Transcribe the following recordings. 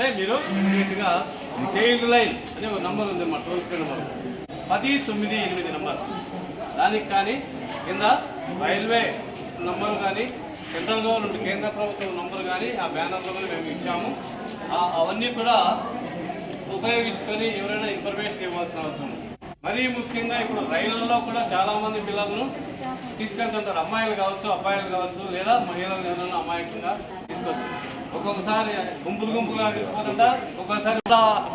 అంటే మీరు ఇమీడియట్గా చైల్డ్ లైన్ అనే ఒక నంబర్ ఉంది మా టోల్ ఫ్రీ నెంబర్ పది తొమ్మిది ఎనిమిది నెంబర్ దానికి కానీ కింద రైల్వే నెంబర్ కానీ సెంట్రల్ గవర్నమెంట్ కేంద్ర ప్రభుత్వం నెంబర్ కానీ ఆ బ్యానర్లో కానీ మేము ఇచ్చాము. అవన్నీ కూడా ఉపయోగించుకొని ఎవరైనా ఇన్ఫర్మేషన్ ఇవ్వాల్సిన అవసరం మరీ ముఖ్యంగా ఇప్పుడు రైళ్ళలో కూడా చాలామంది పిల్లలను తీసుకెళ్తుంటారు. అమ్మాయిలు కావచ్చు అబ్బాయిలు కావచ్చు లేదా మహిళలు ఎవరైనా అమాయకంగా తీసుకొచ్చు ఒక్కొక్కసారి గుంపులు గుంపులుగా తీసుకుపోతుంటారు ఒక్కొక్కసారి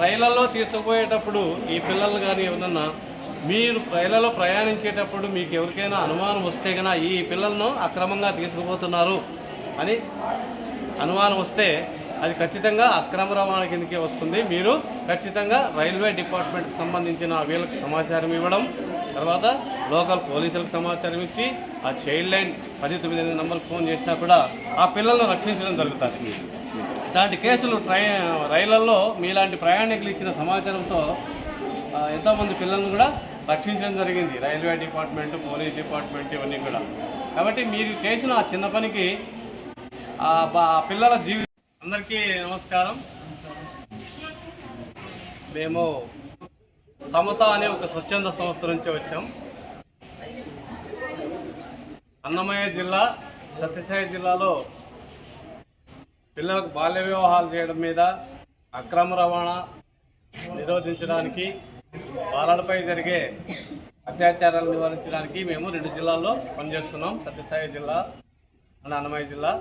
రైళ్ళలో తీసుకుపోయేటప్పుడు ఈ పిల్లలు కానీ ఎవరన్నా మీరు రైళ్ళలో ప్రయాణించేటప్పుడు మీకు ఎవరికైనా అనుమానం వస్తే కన్నా ఈ పిల్లలను అక్రమంగా తీసుకుపోతున్నారు అని అనుమానం వస్తే అది ఖచ్చితంగా అక్రమ రవాణా కిందకి వస్తుంది. మీరు ఖచ్చితంగా రైల్వే డిపార్ట్మెంట్కి సంబంధించిన వీళ్ళకి సమాచారం ఇవ్వడం తర్వాత లోకల్ పోలీసులకు సమాచారం ఇచ్చి ఆ చైల్డ్ లైన్ పది తొమ్మిది ఎనిమిది నంబర్కి ఫోన్ చేసినా కూడా ఆ పిల్లలను రక్షించడం జరుగుతుంది. ఇలాంటి కేసులు ట్రై రైళ్ళలో మీలాంటి ప్రయాణికులు ఇచ్చిన సమాచారంతో ఎంతోమంది పిల్లలను కూడా రక్షించడం జరిగింది. రైల్వే డిపార్ట్మెంట్ పోలీస్ డిపార్ట్మెంట్ ఇవన్నీ కూడా. కాబట్టి మీరు చేసిన ఆ చిన్న పనికి ఆ పిల్లల జీవి అందరికీ నమస్కారం. మేము సమత అనే ఒక స్వచ్ఛంద సంస్థ నుంచి వచ్చాం. అన్నమయ్య జిల్లా సత్యసాయి జిల్లాలో పిల్లలకు బాల్య వివాహాలు చేయడం మీద అక్రమ రవాణా నిరోధించడానికి బాలలపై జరిగే అత్యాచారాలు నివారించడానికి మేము రెండు జిల్లాల్లో పనిచేస్తున్నాం. సత్యసాయి జిల్లా అండ్ అన్నమయ్య జిల్లా.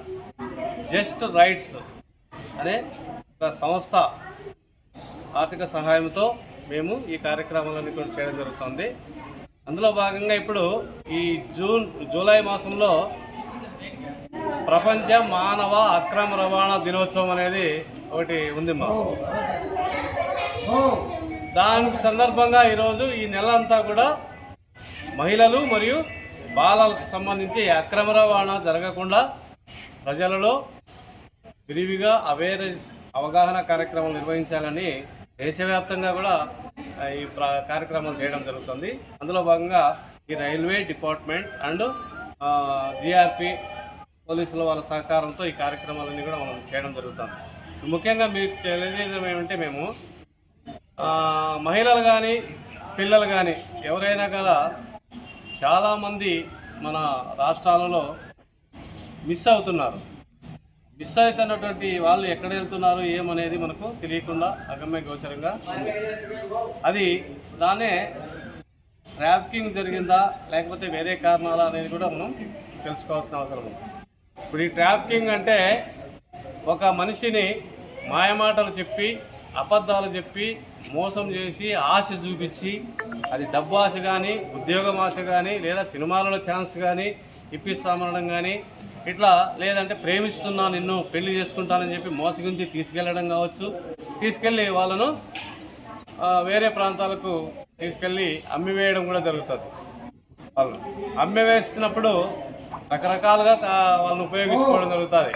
జస్ట్ రైట్స్ అనే ఒక సంస్థ ఆర్థిక సహాయంతో మేము ఈ కార్యక్రమాలన్నీ కూడా చేయడం జరుగుతుంది. అందులో భాగంగా ఇప్పుడు ఈ జూన్ జూలై మాసంలో ప్రపంచ మానవ అక్రమ రవాణా దినోత్సవం అనేది ఒకటి ఉంది మా. దానికి సందర్భంగా ఈరోజు ఈ నెల అంతా కూడా మహిళలు మరియు బాలలకు సంబంధించి అక్రమ రవాణా జరగకుండా ప్రజలలో విరివిగా అవేర్నెస్ అవగాహన కార్యక్రమం నిర్వహించాలని దేశవ్యాప్తంగా కూడా ఈ ప్ర- కార్యక్రమాలు చేయడం జరుగుతుంది. అందులో భాగంగా ఈ రైల్వే డిపార్ట్మెంట్ అండ్ జిఆర్పి పోలీసుల వాళ్ళ సహకారంతో ఈ కార్యక్రమాలన్నీ కూడా మనం చేయడం జరుగుతుంది. ముఖ్యంగా మీరు తెలియజేయడం ఏమంటే మేము మహిళలు కానీ పిల్లలు కానీ ఎవరైనా కదా చాలామంది మన రాష్ట్రాలలో మిస్ అవుతున్నారు. మిస్ అవుతున్నటువంటి వాళ్ళు ఎక్కడ వెళ్తున్నారు ఏమనేది మనకు తెలియకుండా అగమ్య గోచరంగా ఉంది. అది దానే ట్రాఫికింగ్ జరిగిందా లేకపోతే వేరే కారణాలా అనేది కూడా మనం తెలుసుకోవాల్సిన అవసరం ఉంది ఇప్పుడు ఈ ట్రాఫికింగ్ అంటే ఒక మనిషిని మాయమాటలు చెప్పి అబద్ధాలు చెప్పి మోసం చేసి ఆశ చూపించి అది డబ్బు ఆశ కానీ ఉద్యోగం ఆశ కానీ లేదా సినిమాలలో ఛాన్స్ కానీ ఇప్పిస్తామనడం కానీ ఇట్లా లేదంటే ప్రేమిస్తున్నా నిన్ను పెళ్ళి చేసుకుంటానని చెప్పి మోసగించి తీసుకెళ్ళడం కావచ్చు. తీసుకెళ్ళి వాళ్ళను వేరే ప్రాంతాలకు తీసుకెళ్ళి అమ్మివేయడం కూడా జరుగుతుంది. వాళ్ళు అమ్మివేస్తున్నప్పుడు రకరకాలుగా వాళ్ళని ఉపయోగించుకోవడం జరుగుతుంది.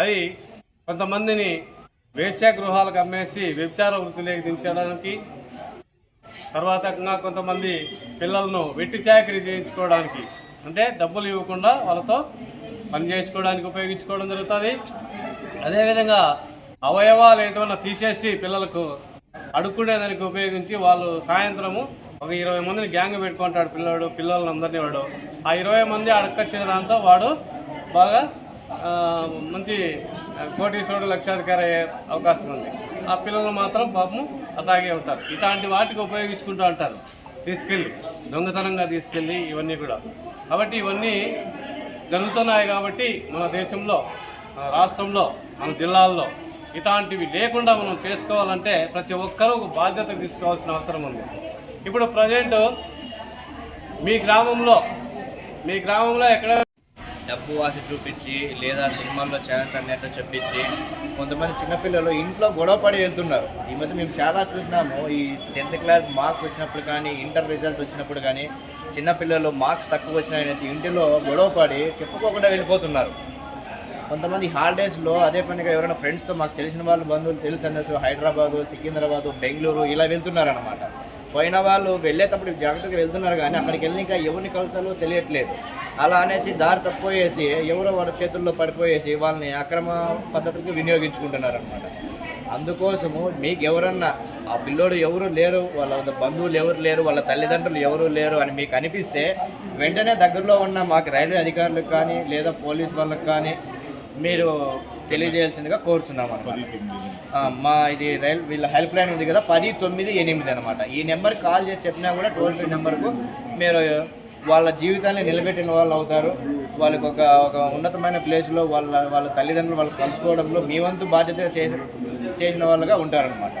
అది కొంతమందిని వేశ్యా గృహాలకు అమ్మేసి వ్యభిచార వృత్తిలోకి దించడానికి తర్వాత కొంతమంది పిల్లలను వెట్టి చాకరీ చేయించుకోవడానికి అంటే డబ్బులు ఇవ్వకుండా వాళ్ళతో పని చేయించుకోవడానికి ఉపయోగించుకోవడం జరుగుతుంది. అదేవిధంగా అవయవాలు ఏమైనా తీసేసి పిల్లలకు అడుక్కునేదానికి ఉపయోగించి వాళ్ళు సాయంత్రము ఒక ఇరవై మందిని గ్యాంగ్ పెట్టుకుంటాడు పిల్లవాడు పిల్లలందరినీ వాడు. ఆ ఇరవై మంది అడక్కొచ్చిన దాంతో వాడు బాగా మంచి కోటీశ్వరుడు లక్షాధికారి అయ్యే అవకాశం ఉంది. ఆ పిల్లలు మాత్రం పాపం అట్లాగే ఉంటారు. ఇలాంటి వాటికి ఉపయోగించుకుంటూ ఉంటారు తీసుకెళ్ళి దొంగతనంగా తీసుకెళ్ళి ఇవన్నీ కూడా. కాబట్టి ఇవన్నీ జరుగుతున్నాయి కాబట్టి మన దేశంలో మన రాష్ట్రంలో మన జిల్లాల్లో ఇట్లాంటివి లేకుండా మనం చేసుకోవాలంటే ప్రతి ఒక్కరూ బాధ్యత తీసుకోవాల్సిన అవసరం ఉంది. ఇప్పుడు ప్రజెంట్ మీ గ్రామంలో మీ గ్రామంలో ఎక్కడ డబ్బు ఆశ చూపించి లేదా సినిమాల్లో ఛాన్స్ అన్నట్టు చెప్పించి కొంతమంది చిన్నపిల్లలు ఇంట్లో గొడవ పడి వెళ్తున్నారు. ఈ మధ్య మేము చాలా చూసినాము. ఈ టెన్త్ క్లాస్ మార్క్స్ వచ్చినప్పుడు కానీ ఇంటర్ రిజల్ట్ వచ్చినప్పుడు కానీ చిన్నపిల్లలు మార్క్స్ తక్కువ వచ్చినాయనేసి ఇంటిలో గొడవ పడి చెప్పుకోకుండా వెళ్ళిపోతున్నారు. కొంతమంది హాలిడేస్లో అదే పనిగా ఎవరైనా ఫ్రెండ్స్తో మాకు తెలిసిన వాళ్ళు బంధువులు తెలుసు అనేసి హైదరాబాదు సికింద్రాబాదు బెంగళూరు ఇలా వెళ్తున్నారనమాట పోయిన వాళ్ళు వెళ్ళేటప్పుడు జాగ్రత్తగా వెళ్తున్నారు కానీ అక్కడికి వెళ్ళి ఇంకా ఎవరిని కలసాలో తెలియట్లేదు. అలా అనేసి దారి తప్పిపోయేసి ఎవరో వాళ్ళ చేతుల్లో పడిపోయేసి వాళ్ళని అక్రమ పద్ధతులకు వినియోగించుకుంటున్నారు అనమాట అందుకోసము మీకు ఎవరన్నా ఆ పిల్లోడు ఎవరు లేరు వాళ్ళ బంధువులు ఎవరు లేరు వాళ్ళ తల్లిదండ్రులు ఎవరు లేరు అని మీకు అనిపిస్తే వెంటనే దగ్గరలో ఉన్న మాకు రైల్వే అధికారులకు కానీ లేదా పోలీస్ వాళ్ళకి కానీ మీరు తెలియజేయాల్సిందిగా కోరుచున్నాం అనమాట ఆ, మా ఇది రైల్ వీళ్ళ హెల్ప్ లైన్ ఉంది కదా పది తొమ్మిది ఎనిమిది అనమాట ఈ నెంబర్కి కాల్ చేసి చెప్పినా కూడా టోల్ ఫ్రీ నెంబర్కు మీరు వాళ్ళ జీవితాన్ని నిలబెట్టిన వాళ్ళు అవుతారు. వాళ్ళకి ఒక ఒక ఉన్నతమైన ప్లేస్లో వాళ్ళ వాళ్ళ తల్లిదండ్రులు వాళ్ళు కలుసుకోవడంలో మీ వంతు బాధ్యత చేసి చేసిన వాళ్ళుగా ఉంటారనమాట